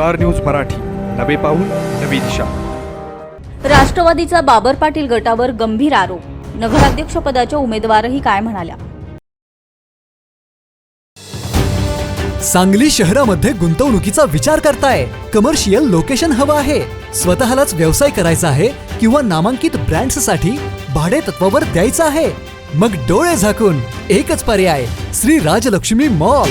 Star news Marathi. नवे पाऊल नवी दिशा. राष्ट्रवादीचा बाबर पाटील गटावर गंभीर आरोप. नगराध्यक्षपदाच्या उमेदवारही काय म्हणाल्या? सांगली शहरामध्ये गुंतवणुकीचा विचार करताय. कमर्शियल लोकेशन हवं आहे. स्वतःलाच व्यवसाय करायचा आहे किंवा नामांकित ब्रँड्ससाठी भाडे तत्वावर द्यायचं आहे. मग डोळे झाकून एकच पर्याय. श्री राजलक्ष्मी मॉल.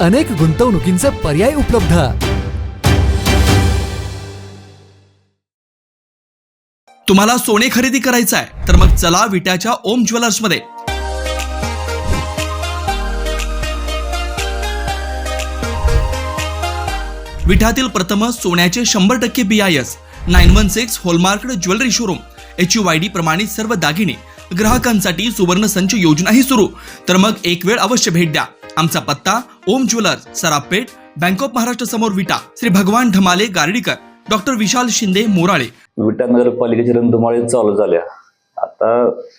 अनेक गुंतवणुकींचे पर्याय उपलब्ध. तुम्हाला सोने खरेदी करायचं आहे तर मग चला विट्याच्या ओम ज्वेलर्समध्ये. विठातील प्रथम सोन्याचे शंभर टक्के B I S nine one six hallmarked jewellery showroom H U Y D प्रमाणित सर्व दागिने ग्राहकांसाठी सुवर्ण संच योजनाही सुरू. तर मग एक वेळ अवश्य भेट द्या. आमचा पत्ता Om jewellers Sarapeth bank of Maharashtra समोर विटा. श्री भगवान ढमाले गार्डीकर. डॉक्टर विशाल शिंदे मोराळे. विटा नगरपालिकेची रणधुमाळी चालू झाल्या. आता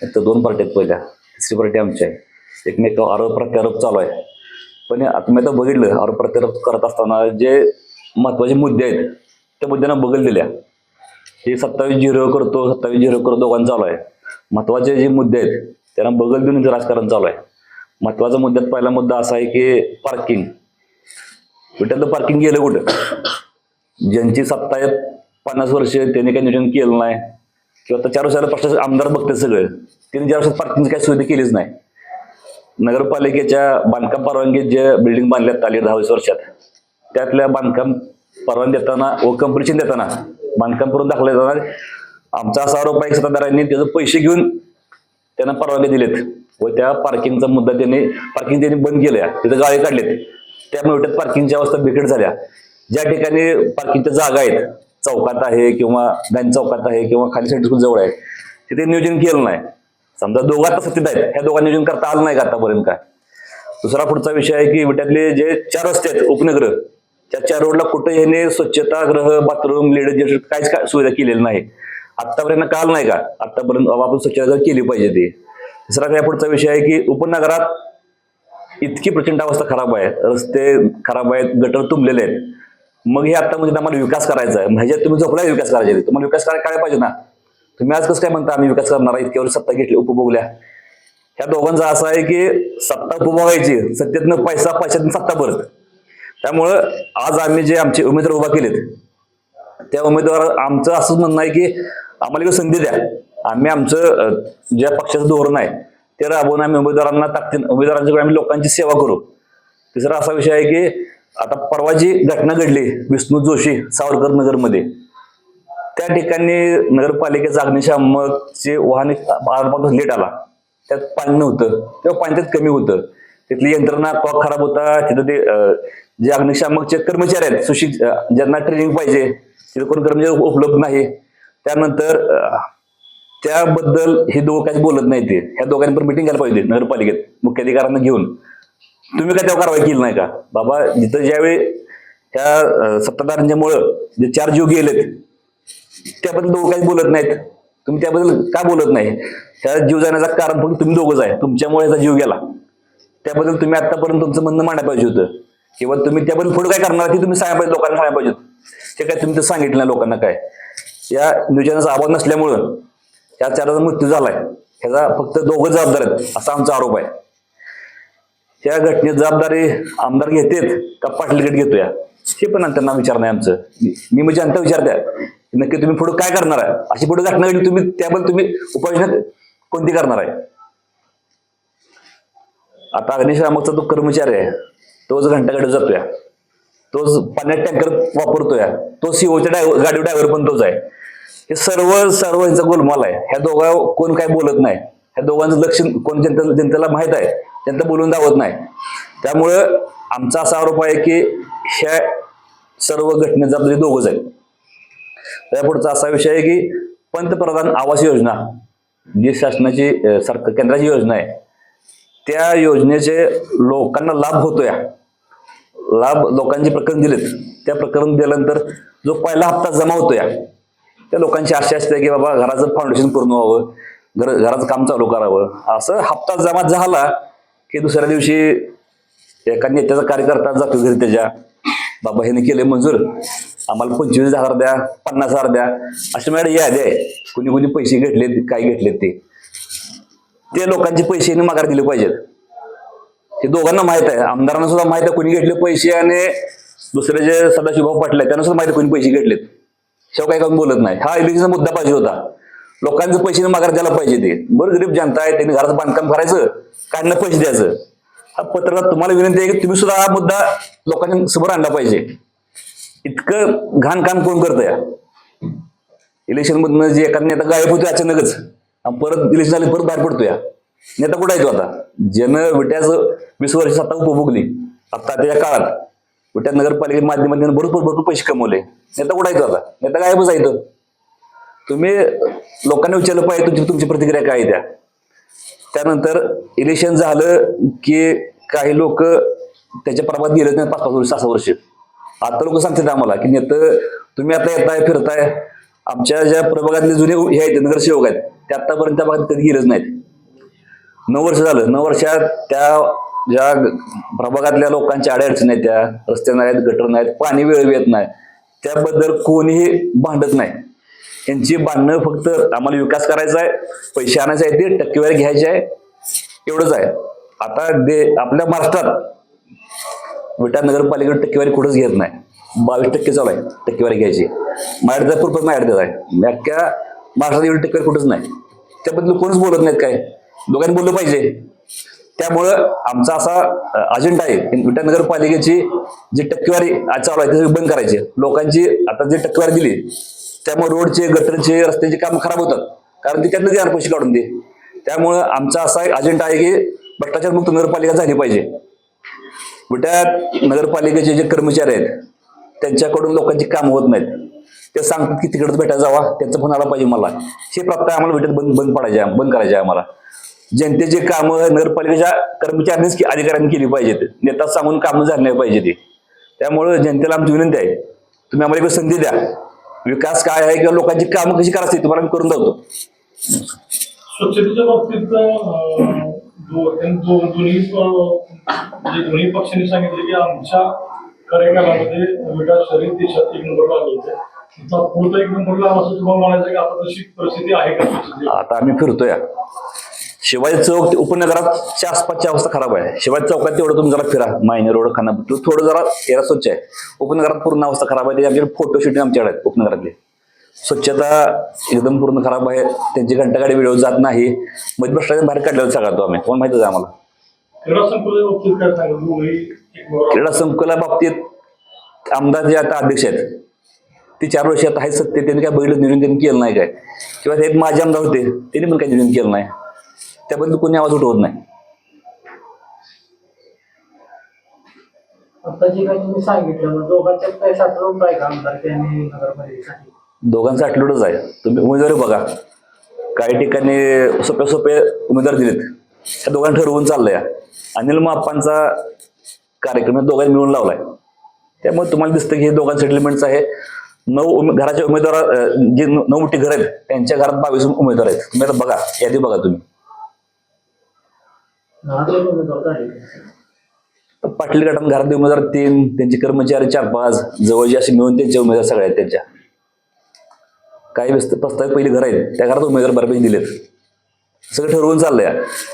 इथं दोन पार्ट्या आहेत पहिल्या. तिसरी पार्टी आमची आहे. एकमेक आरोप प्रत्यारोप चालू आहे. पण आता मी आता बघितलं आरोप प्रत्यारोप करत असताना जे महत्त्वाचे मुद्दे आहेत त्या मुद्द्यांना बगल दिल्या हे सत्तावीस झिरो करतो सत्तावीस झिरो करतो दोघांचं चालू आहे. महत्त्वाचे जे मुद्दे आहेत त्यांना बगल देऊन राजकारण चालू आहे. महत्त्वाचा मुद्द्यात पहिला मुद्दा असा आहे की पार्किंग विठ्ठल पार्किंग गेलं कुठं? ज्यांची सत्ता आहेत पन्नास वर्ष त्यांनी काही नियोजन केलं नाही. किंवा आता चार वर्षाला पक्षाचे आमदार बघते सगळं. त्यांनी चार वर्षात पार्किंगची काही सुविधा केलीच नाही. नगरपालिकेच्या बांधकाम परवानगीत जे बिल्डिंग बांधल्यात आली दहा वीस वर्षात त्यातल्या बांधकाम परवानगी देताना व कंपनीशन देताना बांधकाम करून दाखवलं देताना आमचा असा आरोप आहे की सत्ताधाऱ्यांनी त्याचे पैसे घेऊन त्यांना परवानगी दिलेत. व त्या पार्किंगचा मुद्दा त्यांनी पार्किंग त्यांनी बंद केल्या. तिथे गाळे काढलेत. त्यामुळे त्यात पार्किंगची अवस्था बिकट झाल्या. ज्या ठिकाणी पार्किंगच्या जागा आहेत चौकात आहे किंवा गांधी चौकात आहे किंवा खाली सेंटर स्कूल जवळ आहे तिथे नियोजन केलं नाही. समजा दोघा आता सत्तेत आहेत ह्या दोघांना नियोजन करता आलं नाही का आतापर्यंत काय? दुसरा पुढचा विषय आहे की विट्यातले जे चार रस्ते आहेत उपनगर त्या चार रोडला कुठं ह्याने स्वच्छता ग्रह बाथरूम लेडीज काहीच काय सुविधा केलेली नाही. आतापर्यंत काल नाही का? आतापर्यंत बाबा आपण स्वच्छता केली पाहिजे ती. दुसरा काय पुढचा विषय आहे की उपनगरात इतकी प्रचंड अवस्था खराब आहे. रस्ते खराब आहेत गटर तुंबलेले आहेत. मग हे आता म्हणजे आम्हाला विकास करायचा आहे. म्हणजे तुम्ही झोपला विकास करायचे तुम्हाला विकास करायला काय पाहिजे ना? तुम्ही आज कसं काय म्हणता आम्ही विकास करणार आहे इतक्या वर्ष सत्ता घेतली उपभोगल्या ह्या दोघांचा असं आहे की सत्ता उपभोगायची सत्तेतनं पैसा पैशातून सत्ता परत त्यामुळं आज आम्ही जे आमचे उमेदवार उभा केलेत त्या उमेदवार आमचं असंच म्हणणं आहे की आम्हाला एक संधी द्या. आम्ही आमचं ज्या पक्षाचं धोरण आहे ते राबवून आम्ही उमेदवारांना ताकदीन उमेदवारांच्याकडे आम्ही लोकांची सेवा करू. तिसरा असा विषय आहे की आता परवा जी घटना घडली विष्णू जोशी सावरकर नगरमध्ये त्या ठिकाणी नगरपालिकेचं अग्निशामकचे वाहन आरपासून लेट आला. त्यात पाणी नव्हतं. तेव्हा पाणी त्यात कमी होतं. तिथली यंत्रणा कॉक खराब होता. तिथं ते जे अग्निशामकचे कर्मचारी आहेत सुशिक ज्यांना ट्रेनिंग पाहिजे तिथे कोण कर्मचारी उपलब्ध नाही. त्यानंतर त्याबद्दल हे दोघं काहीच बोलत नाही ते. ह्या दोघांनी पण मिटिंग घ्यायला पाहिजे नगरपालिकेत. मुख्याधिकाऱ्यांना घेऊन. तुम्ही काय त्या कारवाई केली नाही का? बाबा जिथं ज्यावेळी त्या सत्ताधाऱ्यांच्यामुळं जे चार जीव गेलेत त्याबद्दल दोघं काही बोलत नाहीत. तुम्ही त्याबद्दल का बोलत नाही? ह्या जीव जाण्याचं कारण फक्त तुम्ही दोघंच आहे. तुमच्यामुळे याचा जीव गेला. त्याबद्दल तुम्ही आतापर्यंत तुमचं म्हणणं मांडायला पाहिजे होतं. किंवा तुम्ही त्याबद्दल पुढे काय करणार ते तुम्ही सांगायला पाहिजे लोकांना सांगायला पाहिजे होतं. ते काय तुम्ही ते सांगितलं लोकांना काय? या नियोजनाचा अभाव नसल्यामुळं त्या चाराचा मृत्यू झालाय. ह्याचा फक्त दोघं जबाबदार आहेत असा आमचा आरोप आहे. त्या घटनेत जबाबदारी आमदार घेतेत का पाटलीगट घेतोया? हे पण त्यांना विचार नाही आमचं. मी- म्हणजे जनता विचारत्या नक्की तुम्ही पुढे काय करणार आहे? अशी पुढे घटना घडली तुम्ही त्याबद्दल तुम्ही उपाययोजना कोणती करणार आहे? आता अग्निशामकचा तो कर्मचारी आहे. तोच घंटाकडे जातोय. तोच पाण्यात टँकर वापरतोय. तो सीओच्या गाडी ड्रायव्हर पण तोच आहे. हे सर्व सर्व यांचा गोलमाल आहे. ह्या दोघा कोण काय बोलत नाही. ह्या दोघांचं लक्ष कोण जनता जनतेला माहीत आहे. जनता बोलून दावत नाही. त्यामुळं आमचा असा आरोप आहे की ह्या सर्व घटनेचा जबाबदारी दोघंच आहेत त्यापुढचा असा विषय आहे की पंतप्रधान आवास योजना जी शासनाची सरकार केंद्राची योजना आहे त्या योजनेचे लोकांना लाभ होतोय. लाभ लोकांचे प्रकरण दिलेत. त्या प्रकरण दिल्यानंतर जो पहिला हप्ता जमा होतोय त्या लोकांची आशा असते की बाबा घराचं फाउंडेशन पूर्ण व्हावं घर घराचं काम चालू करावं. असं हप्ता जमा झाला की दुसऱ्या दिवशी एका नेत्याचा कार्यकर्ता जातो घरी त्याच्या. बाबा ह्याने केले मंजूर. आम्हाला पंचवीस हजार द्या पन्नास हजार द्या. असे मॅडम यादी आहे कुणी कुणी पैसे घेतलेत काय घेतलेत ते. ते लोकांचे पैसे माघार दिले पाहिजेत. हे दोघांना माहीत आहे. आमदारांना सुद्धा माहीत आहे कोणी घेतले पैसे आणि दुसरे जे सदाशिवभाऊ पाटील आहेत त्यांना सुद्धा माहिती कोणी पैसे घेतलेत. शेव काय करून बोलत नाही. हा इलेक्शनचा मुद्दा पाहिजे होता. लोकांचे पैसे माघार द्यायला पाहिजे ते. बरं गरीब जनता आहे त्यांनी घराचं बांधकाम करायचं काढणं पैसे द्यायचं. हा पत्रकार तुम्हाला विनंती आहे की तुम्ही सुद्धा हा मुद्दा लोकांच्या समोर आणला पाहिजे. इतकं घाण काम कोण करतं या? इलेक्शन मधनं जे एखादा नेता गायब होतो अचानकच परत इलेक्शन झाले परत बाहेर पडतो या. नेता कुठं आहे तो आता? जन विट्याचं वीस वर्ष सत्ता उपभोगली आता त्याच्या काळात त्या नगरपालिके माध्यमातून भरपूर भरपूर पैसे कमवले. नेता कुठं आता? नेता गायबच आहे तो तुम्ही लोकांना विचारलं पाहिजे तुमची तुमची प्रतिक्रिया काय आहे त्यानंतर इलेक्शन झालं की काही लोक त्याच्या प्रभात गेलेच नाही पाच पाच वर्ष सहा वर्ष. आता लोक सांगतात आम्हाला की नेतं तुम्ही आता येताय फिरताय. आमच्या ज्या प्रभागातले जुने हे आहेत नगरसेवक आहेत ते आतापर्यंत त्या भागात कधी गेलेच नाहीत. नऊ वर्ष झालं. नऊ वर्षात त्या ज्या प्रभागातल्या लोकांच्या अडचणी आहेत त्या रस्ते नाहीत गटर नाहीत पाणी वेळ येत नाही त्याबद्दल कोणीही भांडत नाही. यांची भांडणं फक्त आम्हाला विकास करायचा आहे पैसे आणायचे आहेत ते टक्केवारी घ्यायची आहे एवढंच आहे. आता दे आपल्या महाराष्ट्रात विटा नगरपालिकेकडे टक्केवारी कुठंच घेत नाही. बावीस टक्के चालू आहे टक्केवारी घ्यायची. माझ्याकडे पूर्व देत आहे. मी अख्ख्या महाराष्ट्रात एवढी टक्केवारी कुठंच नाही. त्याबद्दल कोणच बोलत नाहीत काय? दोघांनी बोललं पाहिजे. त्यामुळं आमचा असा अजेंडा आहे. की विटा नगरपालिकेची जी टक्केवारी चालू आहे ती बंद करायची. लोकांची आता जी टक्केवारी दिली त्यामुळे रोडचे गटरचे रस्त्याचे काम खराब होतात. कारण ती त्यांना देणार पैसे काढून दे. त्यामुळं आमचा असा एक अजेंडा आहे की भ्रष्टाचार मुक्त नगरपालिका झाली पाहिजे. विट्यात नगरपालिकेचे जे कर्मचारी आहेत त्यांच्याकडून लोकांची कामं होत नाहीत. ते सांगतात की तिकडच भेटायला जावा त्यांचा फोन आला पाहिजे मला. हे प्रथा आम्हाला भेटत बंद बंद पडायचे आहे, बंद करायचे आहे आम्हाला. जनतेचे कामं नगरपालिकेच्या कर्मचाऱ्यांनीच के- अधिकाऱ्यांनी केली पाहिजेत. नेता सांगून कामं झाली नाही पाहिजे ते त्यामुळं जनतेला आमची विनंती आहे तुम्ही आम्हाला एक संधी द्या. विकास काय आहे किंवा लोकांची कामं कशी करायची तुम्हाला आम्ही करून जातो स्वच्छतेच्या बाबतीत दोन्ही म्हणजे दोन्ही पक्षांनी सांगितले की आमच्या कार्यकालामध्ये विकास शहरी देशात एक नंबरला आले होते. पुढचा एक नंबरला असं तुम्हाला म्हणायचं की आता तशी परिस्थिती आहे का? आता आम्ही फिरतोय. शिवाजी चौक ते उपनगराच्या आसपासची अवस्था खराब आहे. शिवाजी चौकात तेवढं तुम्ही जरा फिरा. मायने रोड खाना तो थोडं जरा एरा स्वच्छ आहे. उपनगरात पूर्ण अवस्था खराब आहे. ते आमच्याकडे फोटो शूटिंग आमच्याकडे आहेत उपनगरातले. स्वच्छता एकदम पूर्ण खराब आहे. त्यांची घंटागाडी व्हिडिओ जात नाही. मध्ये भ्रष्टाचार बाहेर काढलेला सगळा तो आम्ही. तुम्हाला माहितच आहे आम्हाला? क्रीडा संकुला बाबतीत आमदार जे आता अध्यक्ष आहेत ते चार वर्ष आता आहेत सत्य त्यांनी काय बघितलं नियोजन त्यांनी केलं नाही काय? किंवा ते माझे आमदार होते त्यांनी पण काही नियोजन केलं नाही? त्याबद्दल कोणी आवाज उठवत नाही. आता जे काही तुम्ही सांगितलं मग दोघांच्यात काय साठवून आहे का आमदार आणि नगरपालिकेसाठी? दोघांचं आटलोडच आहे. तुम्ही उमेदवारी बघा. काही ठिकाणी सोपे सोपे उमेदवार दिलेत. त्या दोघांना ठरवून चाललंय. अनिल माप्पांचा कार्यक्रम दोघांनी मिळून लावलाय. त्यामुळे तुम्हाला दिसतं की हे दोघांचं सेटलमेंटच आहे. नऊ उमे- घराच्या उमेदवार जे नऊ मोठी घर आहेत त्यांच्या घरात बावीस उमेदवार आहेत. तुम्ही आता बघा यादी बघा तुम्ही हा दोन उमेदवार काढले पाटील गटात घरात उमेदवार तीन त्यांचे कर्मचारी चार पाच. जवळचे असे मिळून त्यांचे उमेदवार सगळे आहेत त्यांच्या. काही व्यस्त प्रस्तावित पहिले घर आहेत. त्या घरात उमेदवार बऱ्यापैकी दिलेत. सगळं ठरवून चाललंय.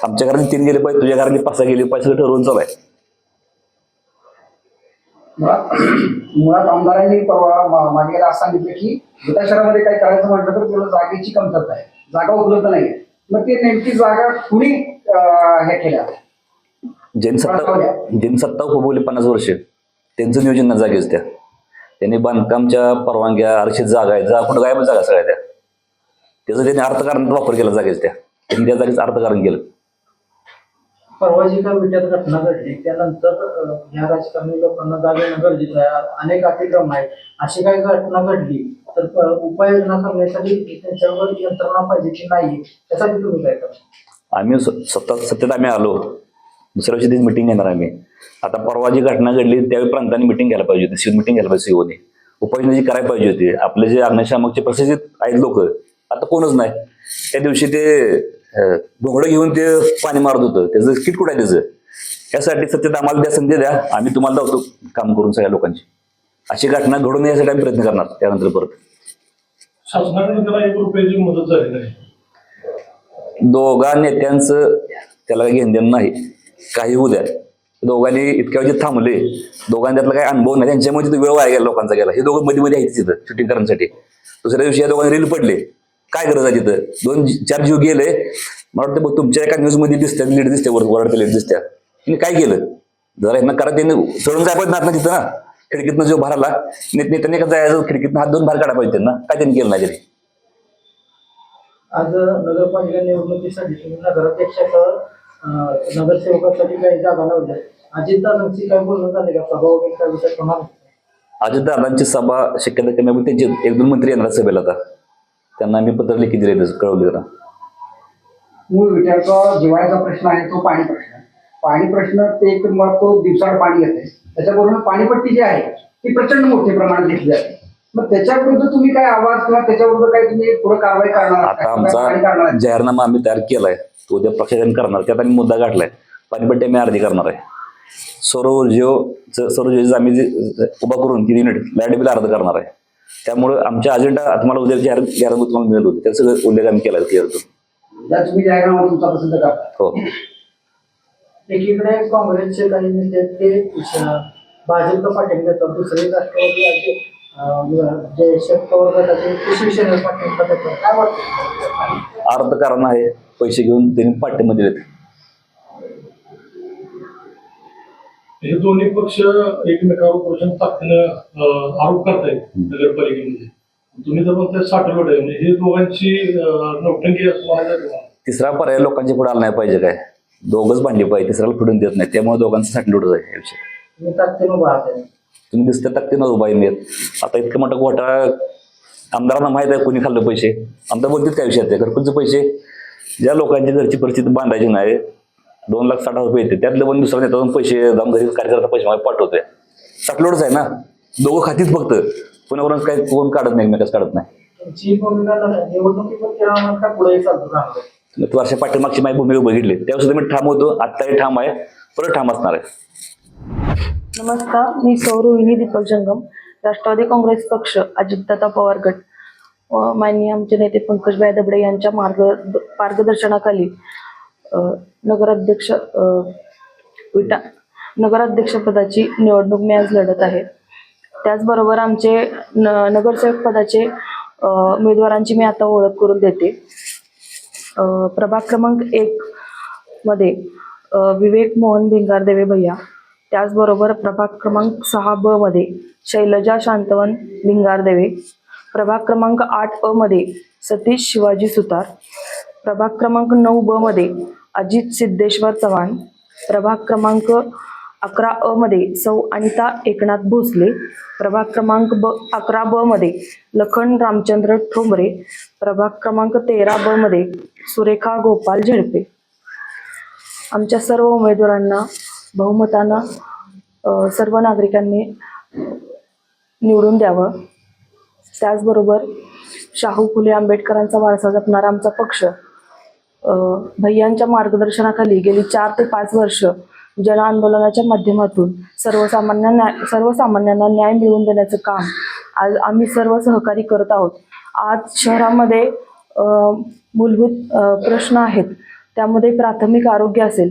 आमच्या घरात तीन गेले पाहिजे तुझ्या घरात पाच गेले पाहिजे सगळं ठरवून चालू आहे मुळात आमदारांनी परवा मागे असं सांगितलं की विटा शहरामध्ये काय करायचं म्हटलं तर तुला जागेची कमतरता आहे. जागा उपलब्ध नाही मग ते नेमकी जागा कुणी हे केल्या? ज्यांनी सत्ता ज्यांनी सत्ता उपभोगली पन्नास वर्ष. त्यांचं नियोजन ना जागेच त्या. त्यांनी बांधकामच्या परवानग्या आरक्षित जागा आहेत. जा कुठं गायब जागा सगळ्या त्या. त्याचं त्यांनी अर्थकारणात वापर केला जागेच त्या. त्यांनी त्या जागेचं अर्थकारण केलं. परवा जी काही विट्यात घटना घडली त्यानंतर ह्या राजकारणी लोकांना गरजेचं आहे अनेक अतिक्रम आहेत. अशी काही घटना घडली तर उपाययोजना करण्यासाठी त्यांच्यावर यंत्रणा पाहिजे की नाही त्यासाठी तुम्ही काय करा आम्ही स- सत्तेत आम्ही आलो. दुसऱ्या दिवशी तीच मिटिंग घेणार आम्ही. आता परवा जी घटना घडली त्यावेळी प्रांतांनी मिटिंग घ्यायला पाहिजे होती सीओ मिटिंग घ्यायला पाहिजे सीओने. उपाययोजना जी करायला पाहिजे होती आपले जे अग्निशामकचे प्रशिक्षित आहेत लोक आता कोणच नाही. त्या दिवशी ते घोंगडं घेऊन ते पाणी मारत होतं. त्याचं किट कुठं आहे त्याचं? यासाठी सत्तेत आम्हाला द्या संधी द्या आम्ही तुम्हाला लावतो काम करून सगळ्या लोकांची. अशी घटना घडून यासाठी आम्ही प्रयत्न करणार त्यानंतर परत. दोघा नेत्यांचं त्याला काही घेणं देणं नाही. काही होऊ द्या. दोघांनी इतक्या वेळी थांबले. दोघांनी त्यातला काही अनुभव नाही. त्यांच्यामुळे वेळ वाया गेला लोकांचा गेला. हे दोघं मध्ये मध्ये आहेत तिथं शूटिंग करण्यासाठी. दुसऱ्या दिवशी या दोघांनी रील पडले. काय गरज आहे तिथं? दोन चार जीव गेले. मला वाटतं बघ तुमच्या एका न्यूजमध्ये दिसत्या लीड दिसते वर वरडते लीड दिसत्या. तिने काय केलं? जरा यांना करा त्यांनी सोडून जाय पाहिजे ना तिथं ना? खिडकीतनं जो भराला नेत नेत्याने का जायचं? खिडकीतनं हात दोन बाहेर काढा पाहिजे त्यांना काय त्यांनी केलं नाही तरी आज नगरपालिका निवडणुकीसाठी तुम्ही नगराध्यक्षासह नगरसेवकासाठी काही जागा लावल्या. अजितदादांची काय बोलणं झाले का? सभा वगैरे काय विषय होणार अजितदादांची सभा शक्यता कमी आहे, पण त्यांचे एक दोन मंत्री येणार सभेला आता. त्यांना आम्ही पत्र लिखित दिले कळवले जरा. मूळ विचारचा जिवाळ्याचा प्रश्न आहे तो पाणी प्रश्न पाणी प्रश्न ते एक तो दिवसाड पाणी येते त्याच्याबरोबर पाणीपट्टी जी आहे ती प्रचंड मोठ्या प्रमाणात घेतली जाते. मग त्याच्या विरुद्ध तुम्ही काय आवाज किंवा त्याच्याबरोबर काय तुम्ही पुढे कारवाई करणार? आता आमचा? जाहीरनामा आम्ही तयार केलाय. तो उद्या प्रशासन करणार त्यात आम्ही मुद्दा गाठलाय. पाणीपट्टी आम्ही अर्धी करणार आहे. सौर ऊर्जेचं सौर ऊर्जेचं आम्ही उभा करून ती युनिट लाइट बिल अर्ध करणार आहे. त्यामुळं आमच्या अजेंडा तुम्हाला उद्या जाहीर जाहीरनामा तुम्हाला मिळत होते त्याचा सगळं उल्लेख आम्ही केला क्लिअर तो ज्या तुम्ही जाहीरनामा तुमचा प्रसिद्ध करता. हो. एकीकडे काँग्रेसचे काही नेते ते भाजपला पाठिंबा देतात. दुसरे राष्ट्रवादी असे, अं, जे शरद पवार गटाचे ते शिवसेनेला पाठिंबा देतात. काय वाटतं? अर्ध कारण आहे पैसे घेऊन त्यांनी पाठ्यमध्ये दिलेत. हे दोन्ही पक्ष एकमेकावर प्रचंड ताकदीनं आरोप करतायत नगरपालिकेमध्ये. तुम्ही तर म्हणताय साठवड आहे म्हणजे हे दोघांची नौटंकी असं. तिसरा पर्याय लोकांच्या पुढे आला नाही पाहिजे काय? दोघंच भांडली पाहिजे तिसऱ्याला फिडून देत नाही. त्यामुळे दोघांचं साठलोटच आहे या विषयी तुम्ही दिसतं ताकदीनं उभा आहे मी. आता इतकं मोठा घोटाळा आमदारांना माहीत आहे कोणी खाल्लं पैसे. आमदार बोलतील काय विषयात आहे? घरकुलचे पैसे. ज्या लोकांची घरची परिस्थिती बांधायची नाही दोन लाख साठ हजार रुपये येते. त्यातले पण दुसरा नेता पैसे जाऊन घरी कार्यकर्ता पैसे मला पाठवतोय. साठलोडच आहे ना? दोघं खातीच फक्त. कोणावरून काही कोण काढत नाही एकमेकाच काढत नाही. मी वर्षा पाठीमागची माझी भूमिका बघितली. त्यावेळेस सुद्धा मी ठाम होतो. आत्ताही ठाम आहे. परत ठाम असणार आहे. नमस्कार. मी सौरोहिणी दीपक जंगम. राष्ट्रवादी काँग्रेस पक्ष अजितदादा पवार गट. माननीय आमचे नेते पंकजभाई दबडे यांच्या मार्ग मार्गदर्शनाखाली नगराध्यक्ष विटा नगराध्यक्षपदाची निवडणूक मी आज लढत आहे. त्याचबरोबर आमचे न नगरसेवक पदाचे उमेदवारांची मी आता ओळख करून देते. प्रभाग क्रमांक एक मध्ये विवेक मोहन भिंगारदेवे भैया. त्याचबरोबर प्रभाग क्रमांक सहा ब मध्ये शैलजा शांतवन भिंगारदेवे प्रभाग क्रमांक आठ अ मध्ये सतीश शिवाजी सुतार. प्रभाग क्रमांक नऊ ब मध्ये अजित सिद्धेश्वर चव्हाण. प्रभाग क्रमांक अकरा अ मध्ये सौ अनिता एकनाथ भोसले प्रभाग क्रमांक ब अकरा ब मध्ये लखन रामचंद्र ठोंबरे प्रभाग क्रमांक तेरा ब मध्ये सुरेखा गोपाल झेडपे. आमच्या सर्व उमेदवारांना बहुमतानं सर्व नागरिकांनी निवडून द्यावं. त्याचबरोबर शाहू फुले आंबेडकरांचा वारसा जपणारा आमचा पक्ष भैयांच्या मार्गदर्शनाखाली गेली चार ते पाच वर्ष जन आंदोलनाच्या माध्यमातून सर्वसामान्य न्याय सर्वसामान्यांना न्याय मिळवून देण्याचं काम आज आम्ही सर्व सहकारी करत आहोत. आज शहरामध्ये मूलभूत प्रश्न आहेत. त्यामध्ये प्राथमिक आरोग्य असेल.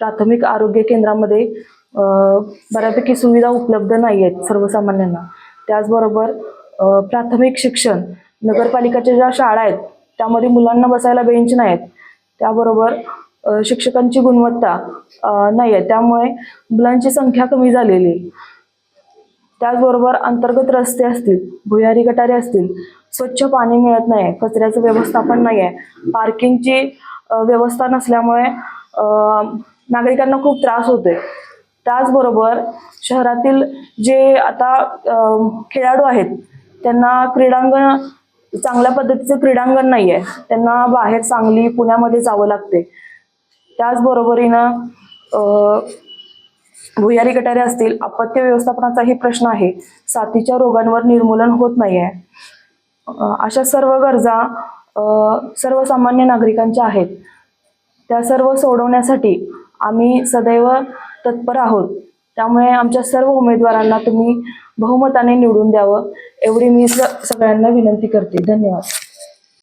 प्राथमिक आरोग्य केंद्रामध्ये बऱ्यापैकी सुविधा उपलब्ध नाही आहेत सर्वसामान्यांना. त्याचबरोबर प्राथमिक शिक्षण नगरपालिकेच्या ज्या शाळा आहेत त्यामध्ये मुलांना बसायला बेंच नाही आहेत त्याबरोबर शिक्षकांची गुणवत्ता नाही आहे त्यामुळे मुलांची संख्या कमी झालेली. आहे त्याचबरोबर अंतर्गत रस्ते असतील भुयारी गटारे असतील स्वच्छ पाणी मिळत नाही कचऱ्याचं व्यवस्थापन नाही आहे पार्किंगची व्यवस्था नसल्यामुळे नागरिकांना खूप त्रास होतोय. त्याचबरोबर शहरातील जे आता खेळाडू आहेत त्यांना क्रीडांगण चांगल्या पद्धतीचं क्रीडांगण नाही आहे त्यांना बाहेर सांगली पुण्यामध्ये जावं लागते त्याचबरोबरीनं भुयारी गटारे असतील अपत्य व्यवस्थापनाचाही प्रश्न आहे. साथीच्या रोगांवर निर्मूलन होत नाही आहे अशा सर्व गरजा सर्वसामान्य नागरिकांच्या आहेत. त्या सर्व सोडवण्यासाठी आम्ही सदैव तत्पर आहोत. त्यामुळे आमच्या सर्व उमेदवारांना तुम्ही बहुमताने निवडून द्यावं एवढी मी स- सगळ्यांना विनंती करते. धन्यवाद.